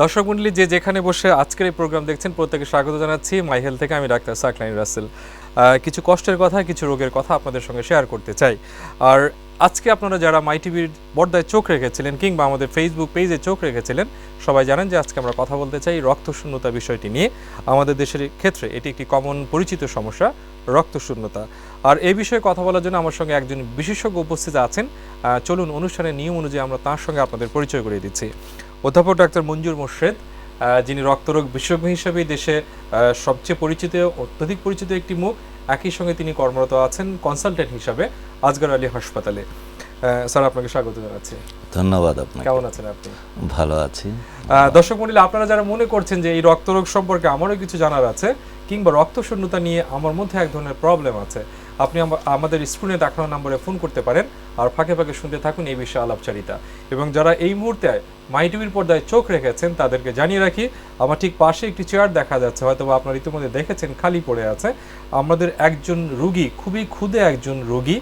দর্শক মন্ডলী, যে যেখানে বসে আজকের এই প্রোগ্রাম দেখছেন প্রত্যেকে স্বাগত জানাচ্ছি। মাই হেলথ থেকে আমি ডাক্তার সাকলাইন রাসেল। কিছু কষ্টের কথা, কিছু রোগের কথা আপনাদের সঙ্গে শেয়ার করতে চাই। আর আজকে আপনারা যারা মাই টিভির পর্দায় চোখ রেখেছিলেন কিংবা আমাদের ফেসবুক পেজে চোখ রেখেছিলেন, সবাই জানেন যে আজকে আমরা কথা বলতে চাই রক্তশূন্যতা বিষয়টি নিয়ে। আমাদের দেশের ক্ষেত্রে এটি একটি কমন পরিচিত সমস্যা, রক্তশূন্যতা। আর এই বিষয়ে কথা বলার জন্য আমার সঙ্গে একজন বিশেষজ্ঞ উপস্থিত আছেন। চলুন অনুষ্ঠানের নিয়ম অনুযায়ী আমরা তার সঙ্গে আপনাদের পরিচয় করিয়ে দিচ্ছি। অধ্যাপক ডাক্তার মঞ্জুর মোর্শেদ যিনি রক্তরোগ বিশেষজ্ঞ হিসেবে দেশে সবচেয়ে পরিচিত অত্যধিক পরিচিত একটি মুখ একই সঙ্গে তিনি কর্মরত আছেন কনসালটেন্ট হিসাবে আজগর আলী হাসপাতালে। স্যার আপনাকে স্বাগত জানাচ্ছি। ধন্যবাদ আপনাকে। কেমন আছেন আপনি? ভালো আছি। দর্শক মন্ডলী আপনারা যারা মনে করছেন যে এই রক্তরোগ সম্পর্কে আমারও কিছু জানার আছে কিংবা রক্ত শূন্যতা নিয়ে আমার মধ্যে এক ধরনের প্রবলেম আছে আপনি আমাদের স্ক্রিনে দেখানো নম্বরে ফোন করতে পারেন আর ফাঁকে ফাঁকে শুনতে থাকুন এই বিষয়ে আলাপচারিতা। এবং যারা এই মুহূর্তে মাই টিভির পর্দায় চোখ রেখেছেন, তাদেরকে জানিয়ে রাখি, আমার ঠিক পাশে একটি চেয়ার দেখা যাচ্ছে হয়তো আপনারা ইতিমধ্যে দেখেছেন, খালি পড়ে আছে। আমাদের একজন রুগী, খুবই ক্ষুদে একজন রোগী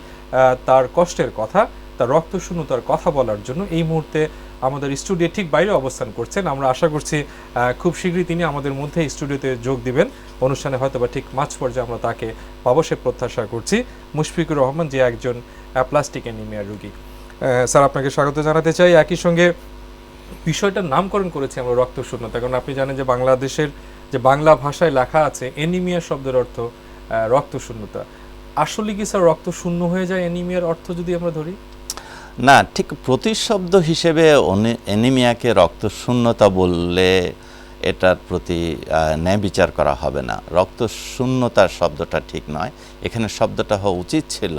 তার কষ্টের কথা, তার রক্তশূন্যতার কথা বলার জন্য এই মুহূর্তে আমাদের স্টুডিও ঠিক বাইরে অবস্থান করছেন। আমরা আশা করছি খুব শীঘ্রই তিনি আমাদের মধ্যে স্টুডিওতে যোগ দিবেন। অনুষ্ঠানে হয়তো বা ঠিক মাঝ পর্যায়ে আমরা তাকে পাবো সে প্রত্যাশা করছি। মুশফিকুর রহমান যে একজন প্লাস্টিক অ্যানিমিয়ার রোগী। স্যার, আপনাকে স্বাগত জানাতে চাই। একই সঙ্গে বিষয়টার নামকরণ করেছি আমরা রক্ত শূন্যতা কারণ আপনি জানেন যে বাংলাদেশের যে বাংলা ভাষায় লেখা আছে এনিমিয়া শব্দের অর্থ রক্ত শূন্যতা আসলে কি স্যার রক্ত শূন্য হয়ে যায়? এনিমিয়ার অর্থ যদি আমরা ধরি। না ঠিক প্রতিশব্দ হিসেবে অ্যানিমিয়াকে রক্ত শূন্যতা বললে এটার প্রতি ন্যায় বিচার করা হবে না রক্ত শূন্যতার শব্দটা ঠিক নয় এখানে শব্দটা হওয়া উচিত ছিল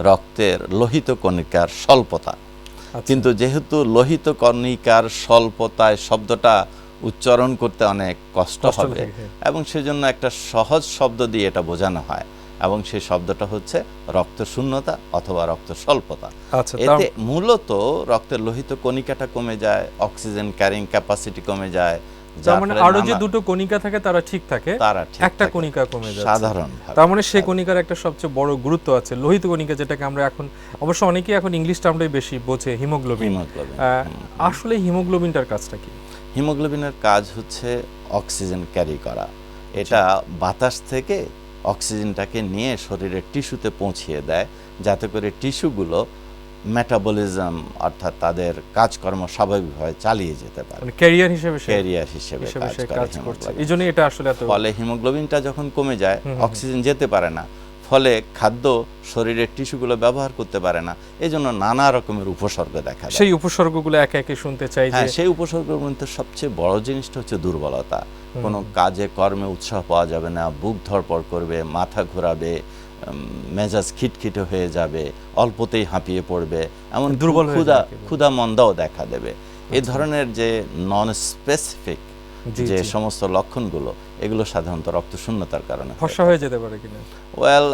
রক্তের লোহিত কণিকার স্বল্পতা আচ্ছা। কিন্তু যেহেতু লোহিত কণিকার স্বল্পতায় শব্দটা উচ্চারণ করতে অনেক কষ্ট কষ্ট হবে হ্যাঁ। এবং সেজন্য একটা সহজ শব্দ দিয়ে এটা বোঝানো হয় এবং সেই শব্দটা হচ্ছে রক্ত শূন্যতা অথবা রক্ত স্বল্পতা আচ্ছা এতে মূলত রক্তের লোহিত কণিকাটা কমে যায় অক্সিজেন ক্যারিং ক্যাপাসিটি কমে যায় তার মানে আরও যে দুটো কণিকা থাকে তারা ঠিক থাকে একটা কণিকা কমে যাচ্ছে। সাধারণ তার মানে সেই কণিকার একটা সবচেয়ে বড় গুরুত্ব আছে লোহিত কণিকা যেটাকে আমরা এখন অবশ্য অনেকেই এখন ইংলিশ টার্মটাই বেশি বোঝে হিমোগ্লোবিন। হিমোগ্লোবিন আসলে হিমোগ্লোবিনটার কাজটা কি? হিমোগ্লোবিনের কাজ হচ্ছে অক্সিজেন ক্যারি করা। এটা বাতাস থেকে অক্সিজেনটাকে নিয়ে শরীরের টিস্যুতে পৌঁছিয়ে দেয়। যাতে করে টিস্যুগুলো মেটাবলিজম অর্থাৎ তাদের কাজকর্ম স্বাভাবিকভাবে চালিয়ে যেতে পারে। মানে ক্যারিয়ার হিসেবে সে ক্যারিয়ার হিসেবে হিসেবে কাজ করে করছে। এই জন্যই এটা আসলে ফলে হিমোগ্লোবিনটা যখন কমে যায়। অক্সিজেন যেতে পারে না। ফলে খাদ্য শরীরের টিস্যুগুলো ব্যবহার করতে পারে না। এই জন্য নানা রকমের উপসর্গ দেখা সেই উপসর্গগুলো একে একে শুনতে চাই হ্যাঁ সেই উপসর্গের মধ্যে সবচেয়ে বড় জিনিসটা হচ্ছে দুর্বলতা। কোনো কাজে কর্মে উৎসাহ পাওয়া যাবে না বুক ধরপড় করবে মাথা ঘোরাবে মেজাজ খিটখিটে হয়ে যাবে অল্পতেই হাঁপিয়ে পড়বে এমন দুর্বল ক্ষুধা ক্ষুধা মন্দাও দেখা দেবে। এই ধরনের যে নন স্পেসিফিক যে সমস্ত লক্ষণগুলো এগুলো সাধারণত রক্তশূন্যতার কারণে। ফর্সা হয়ে যেতে পারে কিনা? ওয়েল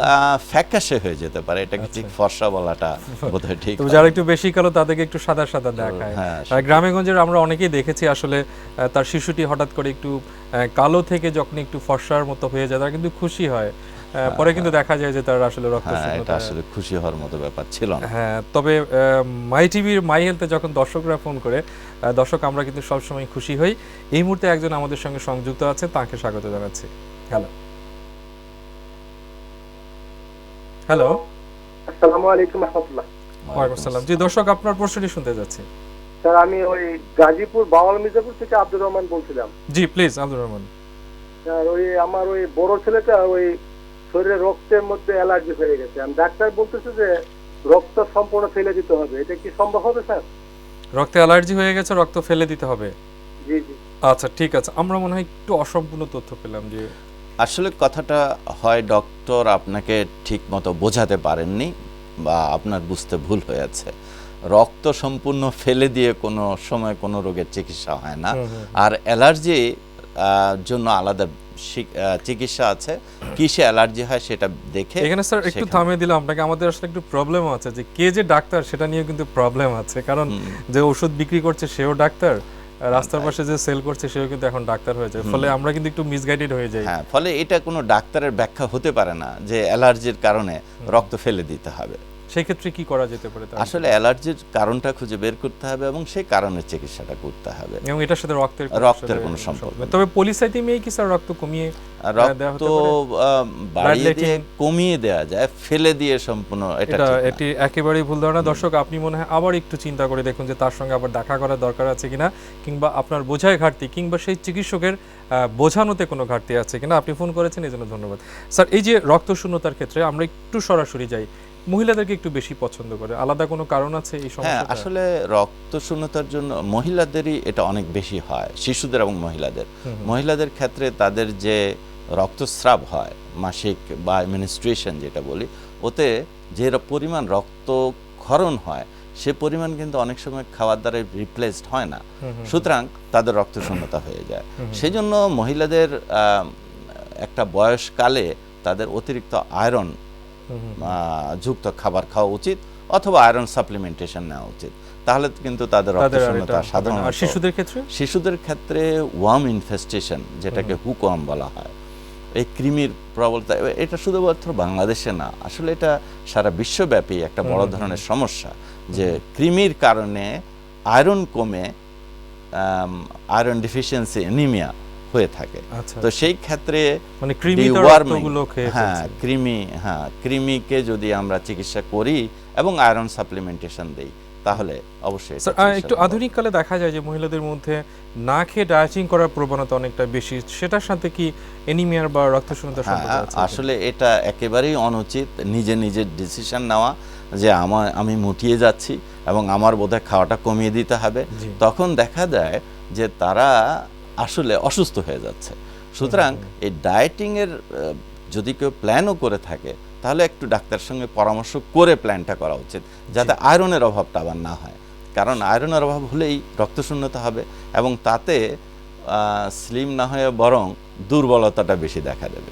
ফ্যাকাশে হয়ে যেতে পারে। এটাকে ঠিক আচ্ছা। ফর্সা বলাটা বোধহয় ঠিক যারা একটু বেশি কালো তাদেরকে একটু সাদা সাদা দেখায়। হ্যাঁ, গ্রামে গঞ্জের আমরা অনেকেই দেখেছি আসলে তার শিশুটি হঠাৎ করে একটু কালো থেকে যখন একটু ফর্সার মতো হয়ে যায় তারা কিন্তু খুশি হয়। পরে কিন্তু দেখা যায় যে তার আসলে রক্ত হ্যাঁ এটা আসলে খুশি হওয়ার মতো ব্যাপার ছিল না। হ্যাঁ তবে মাই টিভির মাই হেলথে যখন দর্শকরা ফোন করে দর্শক আমরা কিন্তু সবসময় খুশি হই। এই মুহূর্তে একজন আমাদের সঙ্গে সংযুক্ত আছে তাকে স্বাগত জানাচ্ছি। হ্যালো হ্যালো আসসালামু আলাইকুম রহমতুল্লাহ। ওয়ালাইকুম আসসালাম। জি দর্শক আপনার প্রশ্নটি শুনতে যাচ্ছি স্যার আমি ওই গাজীপুর বাওয়াল মির্জাপুর থেকে আব্দুর রহমান বলছিলাম। জি প্লিজ আব্দুর রহমান। স্যার ওই আমার ওই বড় ছেলেটা ওই শরীরে রক্তের মধ্যে অ্যালার্জি হয়ে গেছে। আমি ডাক্তার বলতেছে যে রক্ত সম্পূর্ণ ফেলে দিতে হবে। এটা কি সম্ভব হবে স্যার? রক্তে অ্যালার্জি হয়ে গেছে রক্ত ফেলে দিতে হবে। জি জি। আচ্ছা ঠিক আছে। আমরা মনে হয় একটু অসম্পূর্ণ তথ্য পেলাম যে আসলে কথাটা হয় ডক্টর আপনাকে ঠিক মতো বোঝাতে পারেননি বা আপনার বুঝতে ভুল হয়েছে। রক্ত সম্পূর্ণ ফেলে দিয়ে কোনো সময় কোনো রোগের চিকিৎসা হয় না। আর অ্যালার্জি জন্য আলাদা চিকিৎসা আছে কিসে অ্যালার্জি হয় সেটা দেখে এখানে স্যার একটু থামিয়ে দিলাম আপনাকে আমাদের আসলে একটু প্রবলেম আছে যে কে যে ডাক্তার সেটা নিয়ে কিন্তু প্রবলেম আছে। কারণ যে ওষুধ বিক্রি করছে সেও ডাক্তার রাস্তার পাশে যে সেল করছে সেও কিন্তু এখন ডাক্তার হয়ে যায়। ফলে আমরা কিন্তু একটু মিসগাইডেড হয়ে যাই। হ্যাঁ ফলে এটা কোনো ডাক্তারের ব্যাখ্যা হতে পারে না যে অ্যালার্জির কারণে রক্ত ফেলে দিতে হবে। সেই ক্ষেত্রে কি করা যেতে পারে আসলে অ্যালার্জির কারণটা খুঁজে বের করতে হবে এবং সেই কারণের চিকিৎসাটা করতে হবে। এবং এটার সাথে রক্তের রক্তের কোনো সম্পর্ক। তবে পলিসাইথেমিয়াই কি স্যার রক্ত কমিয়ে রক্ত বাড়িয়ে দিয়ে কমিয়ে দেওয়া যায় ফেলে দিয়ে সম্পূর্ণ এটা এটা একেবারেই ভুল ধারণা। দর্শক আপনি মনে হয় আবার একটু চিন্তা করে দেখুন যে তার সঙ্গে আবার দেখা করার দরকার আছে কিনা কিংবা আপনার বোঝায় ঘাটতি কিংবা সেই চিকিৎসকের বোঝানোতে কোনো ঘাটতি আছে কিনা আপনি ফোন করেছেন এই জন্য ধন্যবাদ। স্যার এই যে রক্ত শূন্যতার ক্ষেত্রে আমরা একটু সরাসরি যাই। মহিলাদেরকে একটু বেশি পছন্দ করে। আলাদা কোনো কারণ আছে এই হ্যাঁ আসলে রক্ত শূন্যতার জন্য মহিলাদেরই এটা অনেক বেশি হয় শিশুদের এবং মহিলাদের। মহিলাদের ক্ষেত্রে তাদের যে রক্তস্রাব হয় মাসিক বা মিনিস্ট্রেশন যেটা বলি ওতে যে পরিমাণ রক্তক্ষরণ হয় সে পরিমাণ কিন্তু অনেক সময় খাওয়ার দ্বারা রিপ্লেসড হয় না। সুতরাং তাদের রক্ত শূন্যতা হয়ে যায়। সেই জন্য মহিলাদের একটা বয়সকালে তাদের অতিরিক্ত আয়রন যুক্ত খাবার খাওয়া উচিত অথবা আয়রন সাপ্লিমেন্টেশন নেওয়া উচিত। তাহলে কিন্তু তাদের রক্তশূন্যতা আর শিশুদের ক্ষেত্রে? শিশুদের ক্ষেত্রে ওয়ার্ম ইনফেস্টেশন যেটাকে হুকওয়ার্ম বলা হয় এই কৃমির প্রবলতা এটা শুধুমাত্র বাংলাদেশে না আসলে এটা সারা বিশ্বব্যাপী একটা বড় ধরনের সমস্যা যে কৃমির কারণে আয়রন কমে আয়রন ডিফিসিয়েন্সি এনিমিয়া হয়ে থাকে। আচ্ছা তো সেই ক্ষেত্রে মানে কৃমি রক্তগুলো খেয়ে হ্যাঁ। কৃমি হ্যাঁ কৃমিকে যদি আমরা চিকিৎসা করি এবং আয়রন সাপ্লিমেন্টেশন দেই তাহলে অবশ্যই স্যার একটু আধুনিক কালে দেখা যায় যে মহিলাদের মধ্যে না খেয়ে ডায়েটিং করার প্রবণতা অনেকটা বেশি। সেটার সাথে কি এনিমিয়ার বা রক্ত শূন্যতার সম্পর্ক হ্যাঁ আছে আসলে এটা একেবারেই অনুচিত। নিজে নিজের ডিসিশন নেওয়া যে আমার আমি মুটিয়ে যাচ্ছি এবং আমার বোধহয় খাওয়াটা কমিয়ে দিতে হবে। তখন দেখা যায় যে তারা আসলে অসুস্থ হয়ে যাচ্ছে। সুতরাং এই ডায়েটিংয়ের যদি কেউ প্ল্যানও করে থাকে তাহলে একটু ডাক্তারের সঙ্গে পরামর্শ করে প্ল্যানটা করা উচিত যাতে আয়রনের অভাবটা আবার না হয়। কারণ আয়রনের অভাব হলেই রক্তশূন্যতা হবে এবং তাতে স্লিম না হয়ে বরং দুর্বলতাটা বেশি দেখা দেবে।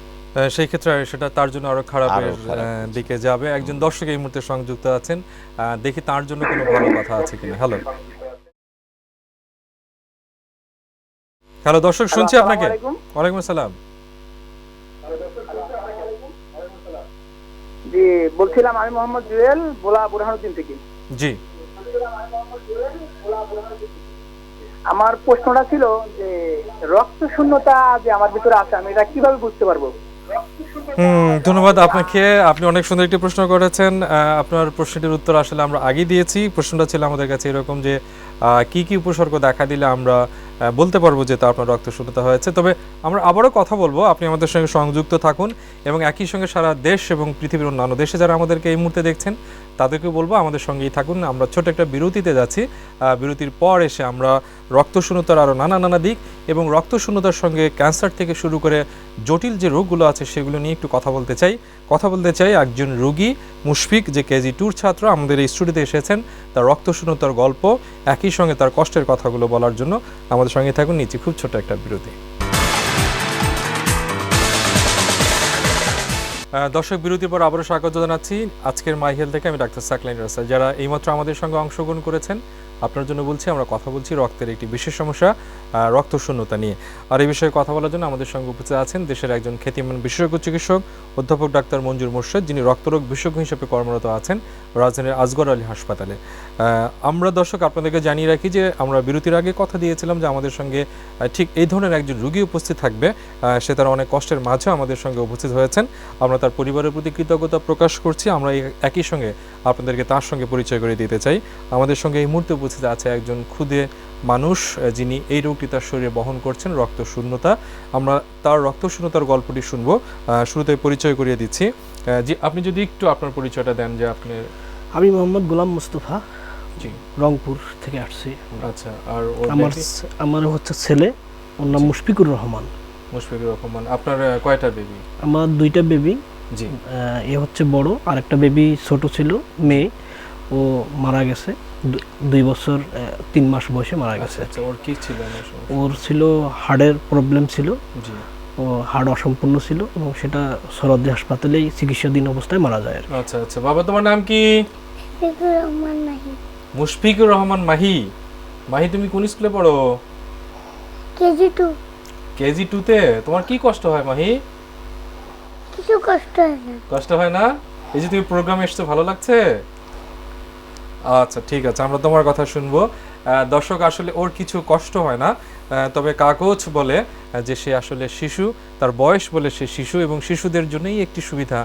সেই ক্ষেত্রে সেটা তার জন্য আরও খারাপের খারাপ দিকে যাবে। একজন দর্শক এই মুহূর্তে সংযুক্ত আছেন। দেখি তার জন্য কোনো ভালো কথা আছে কিনা। হ্যালো হ্যালো দর্শক শুনছি আপনাকে। ওয়ালাইকুম আসসালাম। জি বলছিলাম আমি মোহাম্মদ জুয়েল বোলা বুরহানুদ্দিন থেকে। জি। আমার প্রশ্নটা ছিল যে রক্ত শূন্যতা যে আমার ভিতরে আছে আমি এটা কীভাবে বুঝতে পারব? হুম ধন্যবাদ আপনাকে। আপনি অনেক সুন্দর একটি প্রশ্ন করেছেন। আপনার প্রশ্নটির উত্তর আসলে আমরা আগে দিয়েছি। প্রশ্নটা ছিল আমাদের কাছে এরকম যে আহ, কি কি উপসর্গ দেখা দিলে আমরা বলতে পারব যে তা আপনার রক্ত শূন্যতা হয়েছে। তবে আমরা আবারও কথা বলব, আপনি আমাদের সঙ্গে সংযুক্ত থাকুন এবং একই সঙ্গে সারা দেশ এবং পৃথিবীর অন্যান্য দেশে যারা আমাদেরকে এই মুহূর্তে দেখছেন তাদেরকে বলব আমাদের সঙ্গেই থাকুন। আমরা ছোট একটা বিরতিতে যাচ্ছি। বিরতির পর এসে আমরা রক্তশূন্যতার আরও নানা নানা দিক এবং রক্তশূন্যতার সঙ্গে ক্যান্সার থেকে শুরু করে জটিল যে রোগগুলো আছে সেগুলো নিয়ে একটু কথা বলতে চাই। কথা বলতে চাই একজন রোগী, মুশফিক, যে কেজি টুর ছাত্র, আমাদের এই স্টুডিওতে এসেছেন। তার রক্তশূন্যতার গল্প, একই সঙ্গে তার কষ্টের কথাগুলো বলার জন্য আমাদের সঙ্গে থাকুন নিচে খুব ছোট একটা বিরতি। দর্শক, বিরতির পর আবারও স্বাগত জানাচ্ছি। আজকের মাই হেলথ থেকে আমি ডাক্তার সাকলাইন রাসা যারা এইমাত্র আমাদের সঙ্গে অংশগ্রহণ করেছেন। আপনার জন্য বলছি আমরা কথা বলছি রক্তের একটি বিশেষ সমস্যা আহ, রক্ত শূন্যতা নিয়ে। আর এই বিষয়ে কথা বলার জন্য আমাদের সঙ্গে উপস্থিত আছেন দেশের একজন খ্যাতিমান বিশেষজ্ঞ চিকিৎসক অধ্যাপক ডাক্তার মঞ্জুর মোর্শেদ যিনি রক্তরোগ বিশেষজ্ঞ হিসেবে কর্মরত আছেন রাজধানীর আজগর আলী হাসপাতালে। আমরা দর্শক আপনাদেরকে জানিয়ে রাখি যে আমরা বিরতির আগে কথা দিয়েছিলাম যে আমাদের সঙ্গে ঠিক এই ধরনের একজন রুগী উপস্থিত থাকবে সে তার অনেক কষ্টের মাঝেও আমাদের সঙ্গে উপস্থিত হয়েছেন। আমরা তার পরিবারের প্রতি কৃতজ্ঞতা প্রকাশ করছি আমরা একই সঙ্গে আপনাদেরকে তার সঙ্গে পরিচয় করে দিতে চাই। আমাদের সঙ্গে এই মুহূর্তে উপস্থিত আছে একজন ক্ষুদে মানুষ যিনি এই রোগটি তার শরীরে বহন করছেন রক্ত শূন্যতা আমরা তার রক্ত শূন্যতার গল্পটি শুনব। শুরুতে পরিচয় করিয়ে দিচ্ছি। জি আপনি যদি একটু আপনার পরিচয়টা দেন যে আপনি আমি মোহাম্মদ গোলাম মুস্তফা জি। রংপুর থেকে আসছি আচ্ছা আর আমার আমার হচ্ছে ছেলে ওর নাম মুশফিকুর রহমান। মুশফিকুর রহমান। আপনার কয়টা বেবি? আমার দুইটা বেবি। জি। এ হচ্ছে বড় আর একটা বেবি ছোট ছিল মেয়ে ও মারা গেছে। দুই বছর তিন মাস বয়সে মারা আচ্ছা গেছে। আচ্ছা ওর কি ছিল ওর ছিল হার্টের প্রবলেম ছিল। জি। ও হার্ট অসম্পূর্ণ ছিল এবং সেটা সরদ্দি হাসপাতালেই চিকিৎসাধীন অবস্থায় মারা যায়। আচ্ছা আচ্ছা বাবা তোমার নাম কি? ফিকুর রহমান নাহি মুশফিকুর রহমান মাহি? মাহি তুমি কোন স্কুলে পড়ো? KG two. কেজি টুতে তোমার কি কষ্ট হয় মাহি? কিছু কষ্ট হয় না। কষ্ট হয় না? এই যে তুমি প্রোগ্রামে এসছো ভালো লাগছে? আচ্ছা ঠিক আছে, আমরা তোমার কথা শুনব। দর্শক, আসলে ওর কিছু কষ্ট হয় না। তবে কাগজ বলে যে সে আসলে শিশু, তার বয়স বলে সে শিশু এবং শিশুদের জন্যই একটি সুবিধা,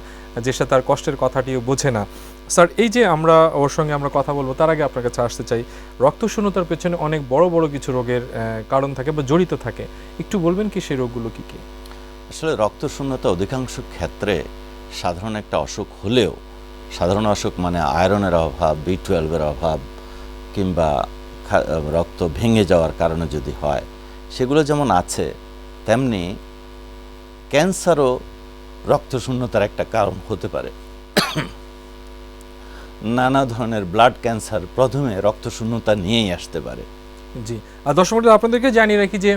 যে সে তার কষ্টের কথাটিও বোঝে না। স্যার, এই যে আমরা, ওর সঙ্গে আমরা কথা বলব, তার আগে আপনার কাছে আসতে চাই। রক্তশূন্যতার পেছনে অনেক বড় বড় কিছু রোগের কারণ থাকে বা জড়িত থাকে। একটু বলবেন কি সেই রোগগুলো কি কি? আসলে রক্তশূন্যতা অধিকাংশ ক্ষেত্রে সাধারণ একটা অসুখ হলেও সাধারণ অসুখ মানে আয়রনের অভাব বি টুয়েলভের অভাব, কিংবা রক্ত ভেঙে যাওয়ার কারণে যদি হয়, সেগুলো যেমন আছে, তেমনি ক্যান্সারও রক্তশূন্যতার একটা কারণ হতে পারে। নানা ধরনের ব্লাড ক্যান্সার প্রথমে রক্তশূন্যতা নিয়েই আসতে পারে। জি। আর দর্শক মণ্ডলী, আপনাদেরকে জানিয়ে রাখি যে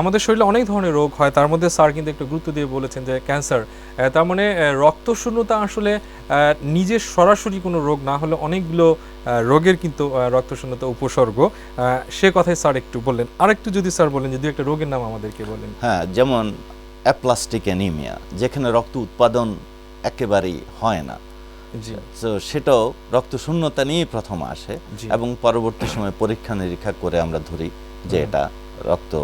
আমাদের শরীরে অনেক ধরনের রোগ হয়। তার মধ্যে স্যার কিন্তু একটু গুরুত্ব দিয়ে বলেছেন যে ক্যান্সার। তার মানে আহ, রক্তশূন্যতা আসলে নিজের সরাসরি কোনো রোগ না হলে অনেকগুলো রোগের কিন্তু রক্তশূন্যতা উপসর্গ। সে কথাই স্যার একটু বললেন। আরেকটু যদি স্যার বলেন যদি একটা রোগের নাম আমাদেরকে বলেন। হ্যাঁ যেমন অ্যাপ্লাস্টিক অ্যানিমিয়া যেখানে রক্ত উৎপাদন একেবারেই হয় না। তো সেটাও রক্ত শূন্যতা নিয়েই প্রথম আসে এবং পরবর্তী সময় পরীক্ষা নিরীক্ষা করে আমরা ধরি যে এটা রক্ত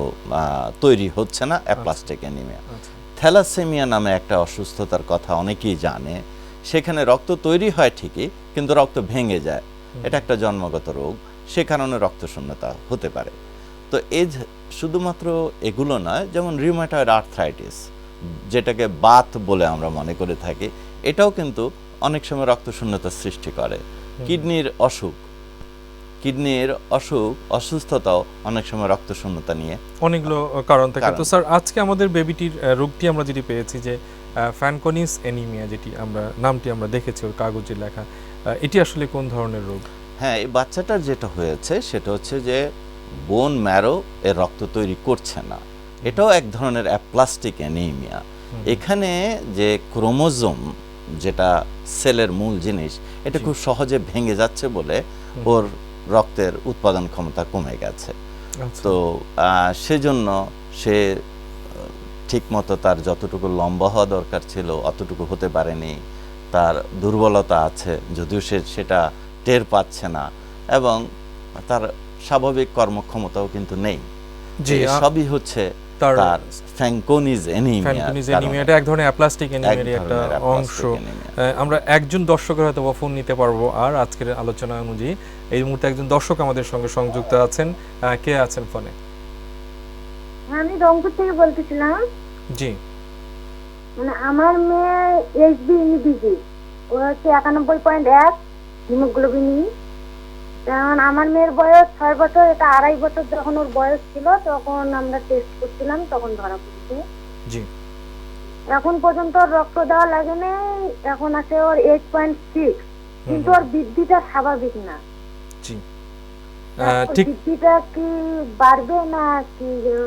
তৈরি হচ্ছে না অ্যাপ্লাস্টিক অ্যানিমিয়া আচ্ছা। থ্যালাসেমিয়া নামে একটা অসুস্থতার কথা অনেকেই জানে। সেখানে রক্ত তৈরি হয় ঠিকই কিন্তু রক্ত ভেঙে যায়। এটা একটা জন্মগত রোগ। সে কারণে রক্তশূন্যতা হতে পারে। তো এই শুধুমাত্র এগুলো নয় যেমন রিউমাটয়েড আর্থ্রাইটিস যেটাকে বাত বলে আমরা মনে করে থাকি এটাও কিন্তু অনেক সময় রক্তশূন্যতার সৃষ্টি করে। কিডনির অসুখ। কিডনির অসুখ অসুস্থতাও অনেক সময় রক্তশূন্যতা নিয়ে। অনেকগুলো কারণ থাকে। তো স্যার আজকে আমাদের বেবিটির রোগটি আমরা যেটি পেয়েছি যে ফ্যানকনিস অ্যানিমিয়া যেটি আমরা নামটি আমরা দেখেছি ওর কাগজে লেখা এটি আসলে কোন ধরনের রোগ? হ্যাঁ এই বাচ্চাটার যেটা হয়েছে সেটা হচ্ছে যে বোন ম্যারো এর রক্ত তৈরি করছে না। এটাও এক ধরনের অ্যাপ্লাস্টিক অ্যানিমিয়া এখানে যে ক্রোমোজোম যেটা সেলের মূল জিনিস এটা খুব সহজে ভেঙে যাচ্ছে বলে ওর রক্তের উৎপাদন ক্ষমতা কমে গেছে। আচ্ছা। তো সেজন্য সে ঠিক মতো তার যতটুকু লম্বা হওয়া দরকার ছিল অতটুকু হতে পারেনি। তার দুর্বলতা আছে যদিও সে সেটা টের পাচ্ছে না এবং তার স্বাভাবিক কর্মক্ষমতাও কিন্তু নেই। আ- সবই হচ্ছে তার ফ্যাঙ্কোনিজ ফ্যানকুনিজ অ্যানিমিয়া অ্যানিমিয়া এটা এক ধরনের অ্যাপ্লাস্টিক অ্যানিমিয়ার একটা অংশ। আমরা একজন দর্শকের হয়তো বা ফোন নিতে পারব। আর আজকের আলোচনা অনুযায়ী এই মুহূর্তে একজন দর্শক আমাদের সঙ্গে সংযুক্ত আছেন। কে আছেন ফোনে আমি রংপুর থেকে বলতেছিলাম। জি। মানে আমার মেয়ে এইচবি ইনিবিজি ও হচ্ছে একানব্বই পয়েন্ট এক হিমোগ্লোবিন যেমন আমার মেয়ের বয়স ছয় বছর এটা আড়াই বছর যখন ওর বয়স ছিল তখন আমরা টেস্ট করছিলাম তখন ধরা পড়ছে। জি। এখন পর্যন্ত রক্ত দেওয়া লাগে এখন আছে ওর এইট পয়েন্ট সিক্স কিন্তু ওর বৃদ্ধিটা স্বাভাবিক না। জি।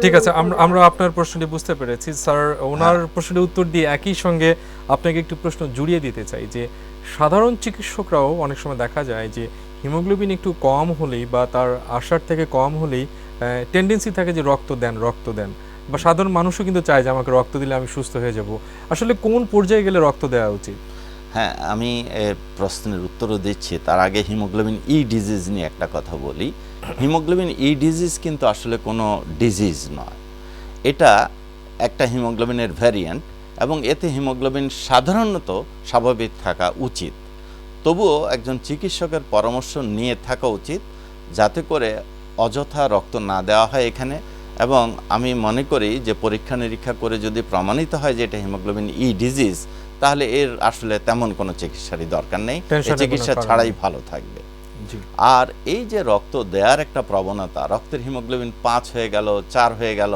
ঠিক আছে আমরা আমরা আপনার প্রশ্নটি বুঝতে পেরেছি। স্যার ওনার প্রশ্নের উত্তর দিয়ে একই সঙ্গে আপনাকে একটু প্রশ্ন জুড়িয়ে দিতে চাই যে সাধারণ চিকিৎসকরাও অনেক সময় দেখা যায় যে হিমোগ্লোবিন একটু কম হলেই বা তার আশার থেকে কম হলেই টেন্ডেন্সি থাকে যে রক্ত দেন রক্ত দেন। বা সাধারণ মানুষও কিন্তু চায় যে আমাকে রক্ত দিলে আমি সুস্থ হয়ে যাব। আসলে কোন পর্যায়ে গেলে রক্ত দেওয়া উচিত? হ্যাঁ আমি প্রশ্নের উত্তরও দিচ্ছি। তার আগে হিমোগ্লোবিন ই ডিজিজ নিয়ে একটা কথা বলি। হিমোগ্লোবিন ই ডিজিজ কিন্তু আসলে কোনো ডিজিজ নয়। এটা একটা হিমোগ্লোবিনের ভ্যারিয়েন্ট এবং এতে হিমোগ্লোবিন সাধারণত স্বাভাবিক থাকা উচিত। তবুও একজন চিকিৎসকের পরামর্শ নিয়ে থাকা উচিত যাতে করে অযথা রক্ত না দেওয়া হয় এখানে। এবং আমি মনে করি যে পরীক্ষা নিরীক্ষা করে যদি প্রমাণিত হয় যে এটা হিমোগ্লোবিন ই ডিজিজ তাহলে এর আসলে তেমন কোনো চিকিৎসারই দরকার নেই। চিকিৎসা ছাড়াই ভালো থাকবে। আর এই যে রক্ত দেওয়ার একটা প্রবণতা রক্তের হিমোগ্লোবিন পাঁচ হয়ে গেল চার হয়ে গেল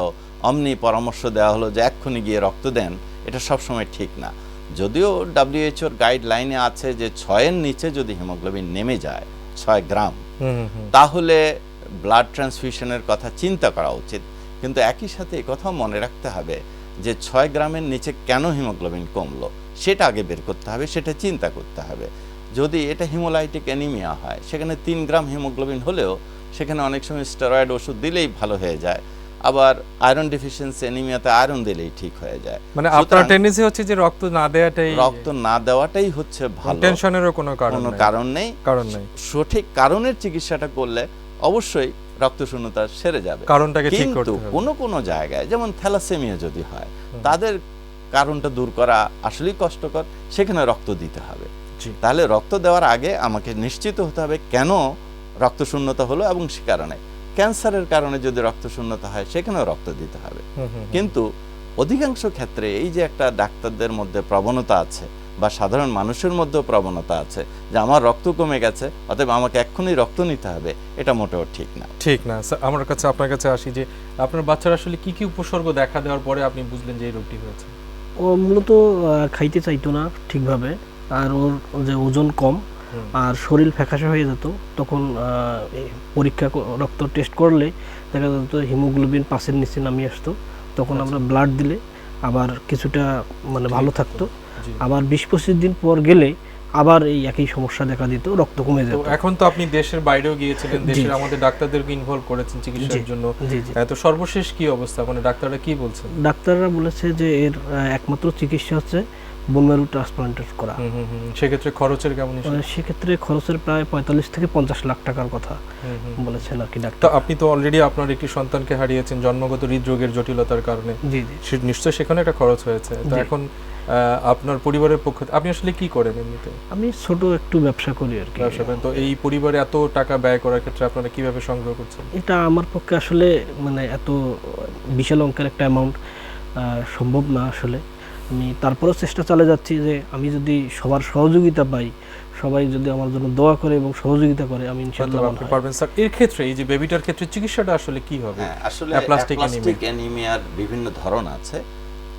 অমনি পরামর্শ দেওয়া হলো যে এক্ষুনি গিয়ে রক্ত দেন এটা সবসময় ঠিক না। যদিও ডাব্লিউএইচওর গাইডলাইনে আছে যে ছয়ের নিচে যদি হিমোগ্লোবিন নেমে যায় ছয় গ্রাম তাহলে ব্লাড ট্রান্সফিউশনের কথা চিন্তা করা উচিত। কিন্তু একই সাথে কথাও মনে রাখতে হবে যে ছয় গ্রামের নিচে কেন হিমোগ্লোবিন কমলো সেটা আগে বের করতে হবে সেটা চিন্তা করতে হবে। যদি এটা হিমোলাইটিক অ্যানিমিয়া হয় সেখানে তিন গ্রাম হিমোগ্লোবিন হলেও সেখানে অনেক সময় স্টেরয়েড ওষুধ দিলেই ভালো হয়ে যায়। আবার আয়রন ডিফিসিয়েন্সি অ্যানিমিয়াতে আয়রন দিলেই ঠিক হয়ে যায়। মানে আপনার টেন্ডেন্সি হচ্ছে যে রক্ত না দেওয়াটাই রক্ত না দেওয়াটাই হচ্ছে ভালো। টেনশনেরও কোনো কারণ কোনো নেই। কারণ নেই। কারণ নেই। সঠিক কারণের চিকিৎসাটা করলে অবশ্যই রক্ত শূন্যতা সেরে যাবে। কারণটাকে ঠিক করতে হবে। কোনো কোনো জায়গায় যেমন থ্যালাসেমিয়া যদি হয় তাদের কারণটা দূর করা আসলেই কষ্টকর সেখানে রক্ত দিতে হবে। তাহলে রক্ত দেওয়ার আগে আমাকে নিশ্চিত হতে হবে কেন রক্ত শূন্যতা হলো এবং সে কারণে। ক্যান্সারের কারণে যদি রক্ত শূন্যতা হয় সেখানেও রক্ত দিতে হবে। কিন্তু অধিকাংশ ক্ষেত্রে এই যে একটা ডাক্তারদের মধ্যে প্রবণতা আছে বা সাধারণ মানুষের মধ্যেও প্রবণতা আছে যে আমার রক্ত কমে গেছে অতএব আমাকে এক্ষুনি রক্ত নিতে হবে এটা মোটেও ঠিক না ঠিক না আমার কাছে আপনার কাছে আসি যে আপনার বাচ্চার আসলে কি কি উপসর্গ দেখা দেওয়ার পরে আপনি বুঝলেন যে এই রোগটি হয়েছে ও মূলত খাইতে চাইতো না ঠিকভাবে আর ওর যে ওজন কম। আর শরীর ফ্যাকাশে হয়ে যেত তখন পরীক্ষা রক্ত টেস্ট করলে দেখা যেত হিমোগ্লোবিন পাঁচের নিচে নামিয়ে আসতো তখন আচ্ছা। আমরা ব্লাড দিলে আবার কিছুটা মানে ভালো থাকতো। আবার বিশ পঁচিশ দিন পর গেলে আবার এই একই সমস্যা দেখা দিত রক্ত কমে যেত। এখন তো আপনি দেশের বাইরেও গিয়েছিলেন দেশের আমাদের ডাক্তারদেরকে ইনভলভ করেছেন চিকিৎসার জন্য। তো সর্বশেষ কি অবস্থা? মানে ডাক্তাররা কি বলছেন? ডাক্তাররা বলেছে যে এর একমাত্র চিকিৎসা হচ্ছে বোনম্যারু ট্রান্সপ্লান্টের করা। সেক্ষেত্রে খরচের কেমন সেক্ষেত্রে খরচের প্রায় পঁয়তাল্লিশ থেকে পঞ্চাশ লাখ টাকার কথা। বলেছেন আর কি ডাক্তার। আপনি তো অলরেডি আপনার একটি সন্তানকে হারিয়েছেন জন্মগত হৃদরোগের জটিলতার কারণে। জি জি। নিশ্চয়ই সেখানে একটা খরচ হয়েছে। তো এখন আপনার পরিবারের পক্ষ আপনি আসলে কি করেন এমনিতে? আমি ছোট একটু ব্যবসা করি আর কি। ব্যবসা করেন। তো এই পরিবারে এত টাকা ব্যয় করার ক্ষেত্রে আপনারা কীভাবে সংগ্রহ করছেন? এটা আমার পক্ষে আসলে মানে এত বিশাল অঙ্কের একটা অ্যামাউন্ট সম্ভব না আসলে। আমি তারপরেও চেষ্টা চালিয়ে যাচ্ছি যে আমি যদি সবার সহযোগিতা পাই সবাই যদি আমার জন্য দোয়া করে এবং সহযোগিতা করে আমি ইনশাআল্লাহ আপনি পারবেন। স্যার এর ক্ষেত্রে এই যে বেবিটার ক্ষেত্রে চিকিৎসাটা আসলে কি হবে? হ্যাঁ আসলে অ্যাপ্লাস্টিক অ্যাপ্লাস্টিক অ্যানিমিয়ার বিভিন্ন ধরন আছে।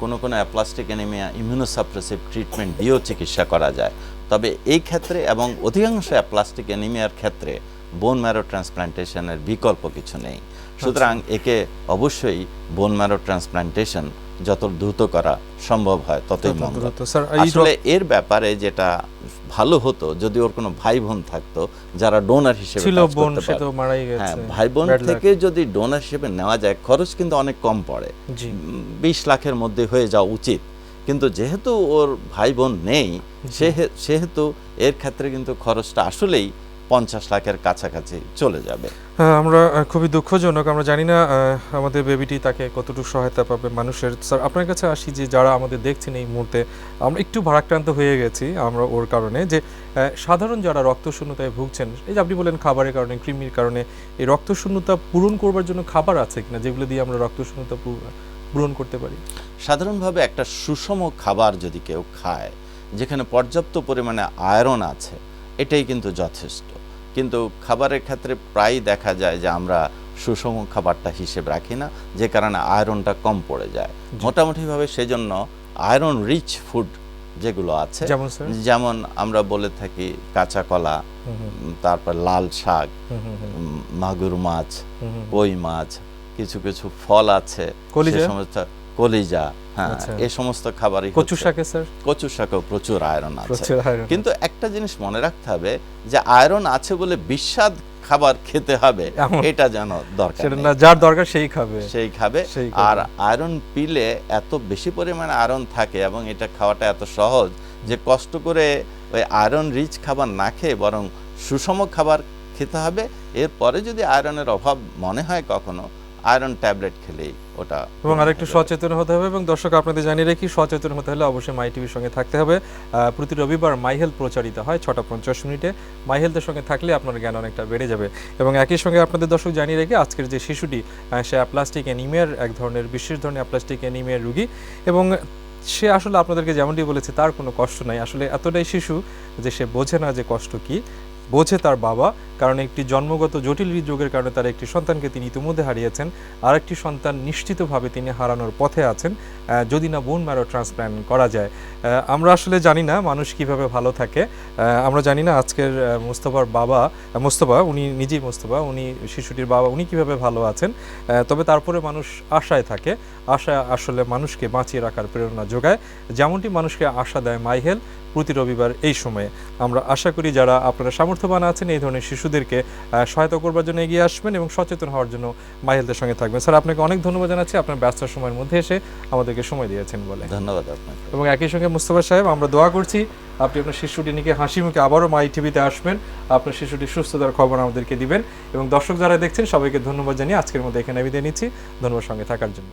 কোনো কোনো অ্যাপ্লাস্টিক অ্যানিমিয়া ইমিউনোসাপ্রেসিভ ট্রিটমেন্ট দিয়েও চিকিৎসা করা যায়। তবে এই ক্ষেত্রে এবং অধিকাংশ অ্যাপ্লাস্টিক অ্যানিমিয়ার ক্ষেত্রে বোন ম্যারো ট্রান্সপ্লান্টেশনের বিকল্প কিছু নেই। সুতরাং একে অবশ্যই বোন ম্যারো ট্রান্সপ্লান্টেশন যত দ্রুত করা সম্ভব হয় ততই তত মঙ্গল আসলে এর ব্যাপারে যেটা ভালো হতো যদি ওর কোনো ভাই বোন থাকতো যারা ডোনার হিসেবে ছিল বোন সে তো মারাই হ্যাঁ ভাই বোন থেকে যদি ডোনার হিসেবে নেওয়া যায় খরচ কিন্তু অনেক কম পড়ে। বিশ লাখের মধ্যে হয়ে যাওয়া উচিত। কিন্তু যেহেতু ওর ভাই বোন নেই সেহে- সেহেতু এর ক্ষেত্রে কিন্তু খরচটা আসলেই পঞ্চাশ লাখের কাছাকাছি চলে যাবে। হ্যাঁ আমরা খুবই দুঃখজনক। আমরা জানি না আমাদের বেবিটি তাকে কতটুকু সহায়তা পাবে মানুষের। স্যার আপনার কাছে আসি যে যারা আমাদের দেখছেন এই মুহূর্তে আমরা একটু ভারাক্রান্ত হয়ে গেছি আমরা ওর কারণে যে সাধারণ যারা রক্তশূন্যতায় ভুগছেন এই যে আপনি বলেন খাবারের কারণে কৃমির কারণে এই রক্তশূন্যতা পূরণ করবার জন্য খাবার আছে কিনা যেগুলো দিয়ে আমরা রক্তশূন্যতা পূরণ করতে পারি? সাধারণভাবে একটা সুষম খাবার যদি কেউ খায় যেখানে পর্যাপ্ত পরিমাণে আয়রন আছে এটাই কিন্তু যথেষ্ট। কিন্তু খাবারের ক্ষেত্রে প্রায় দেখা যায় যে আমরা সুষম খাবারটা হিসেব রাখি না যে কারণে আয়রনটা কম পড়ে যায়। মোটামুটিভাবে সেজন্য আয়রন রিচ ফুড যেগুলো আছে যেমন আমরা বলে থাকি কাঁচা কলা তারপর লাল শাক মাগুর মাছ। কই মাছ কিছু কিছু ফল আছে কলিজা? সে সমস্ত কলিজা হ্যাঁ আচ্ছা। এই সমস্ত খাবারই কচু শাকে স্যার? কচু শাকেও প্রচুর আয়রন আছে। কিন্তু একটা জিনিস মনে রাখতে হবে যে আয়রন আছে বলে বিস্বাদ খাবার খেতে হবে এটা যেন দরকার সেটা না যার দরকার সেই খাবে। সেই খাবে। আর আয়রন পিলে এত বেশি পরিমাণে আয়রন থাকে এবং এটা খাওয়াটা এত সহজ যে কষ্ট করে ওই আয়রন রিচ খাবার না খেয়ে বরং সুষম খাবার খেতে হবে। এরপরে যদি আয়রনের অভাব মনে হয় কখনো আয়রন ট্যাবলেট খেলেই ওটা এবং আরেকটু। সচেতন হতে হবে এবং দর্শক আপনাদের জানিয়ে রাখি সচেতন হতে হলে অবশ্যই মাই টিভির সঙ্গে থাকতে হবে। প্রতি রবিবার মাই হেলথ প্রচারিত হয় ছটা পঞ্চাশ মিনিটে। মাই হেলথের সঙ্গে থাকলে আপনার জ্ঞান অনেকটা বেড়ে যাবে। এবং একই সঙ্গে আপনাদের দর্শক জানিয়ে রেখে আজকের যে শিশুটি সে অ্যাপ্লাস্টিক অ্যানিমিয়ার এক ধরনের বিশেষ ধরনের অ্যাপ্লাস্টিক অ্যানিমিয়ার রুগী। এবং সে আসলে আপনাদেরকে যেমনটি বলেছে তার কোনো কষ্ট নাই। আসলে এতটাই শিশু যে সে বোঝে না যে কষ্ট কি। বোঝে তার বাবা, কারণ একটি জন্মগত জটিল হৃদরোগের কারণে তার একটি সন্তানকে তিনি ইতিমধ্যে হারিয়েছেন। আর একটি সন্তান নিশ্চিতভাবে তিনি হারানোর পথে আছেন যদি না বোন ম্যারো ট্রান্সপ্ল্যান্ট করা যায়। আমরা আসলে জানি না মানুষ কীভাবে ভালো থাকে। আমরা জানি না আজকের মোস্তফার বাবা মোস্তফা, উনি নিজেই মোস্তফা, উনি শিশুটির বাবা, উনি কীভাবে ভালো আছেন। তবে তারপরে মানুষ আশায় থাকে। আশা আসলে মানুষকে বাঁচিয়ে রাখার প্রেরণা যোগায়। যেমনটি মানুষকে আশা দেয় মাই হেলথ প্রতি রবিবার এই সময়ে। আমরা আশা করি যারা আপনারা সামর্থ্যবান আছেন এই ধরনের শিশুদেরকে সহায়তা করবার জন্য এগিয়ে আসবেন এবং সচেতন হওয়ার জন্য মাই হেলথের সঙ্গে থাকবেন। স্যার আপনাকে অনেক ধন্যবাদ জানাচ্ছি। আপনার ব্যস্ত সময়ের মধ্যে এসে আমাদেরকে সময় দিয়েছেন বলে। ধন্যবাদ আপনাকে। এবং একই সঙ্গে মুস্তফা সাহেব আমরা দোয়া করছি আপনি আপনার শিশুটি নিয়ে হাসি মুখে আবারও মাই টিভিতে আসবেন। আপনার শিশুটি সুস্থতার খবর আমাদেরকে দিবেন এবং দর্শক যারা দেখছেন সবাইকে ধন্যবাদ জানিয়ে আজকের মধ্যে এখানে বিদায় নিচ্ছি। ধন্যবাদ সঙ্গে থাকার জন্য।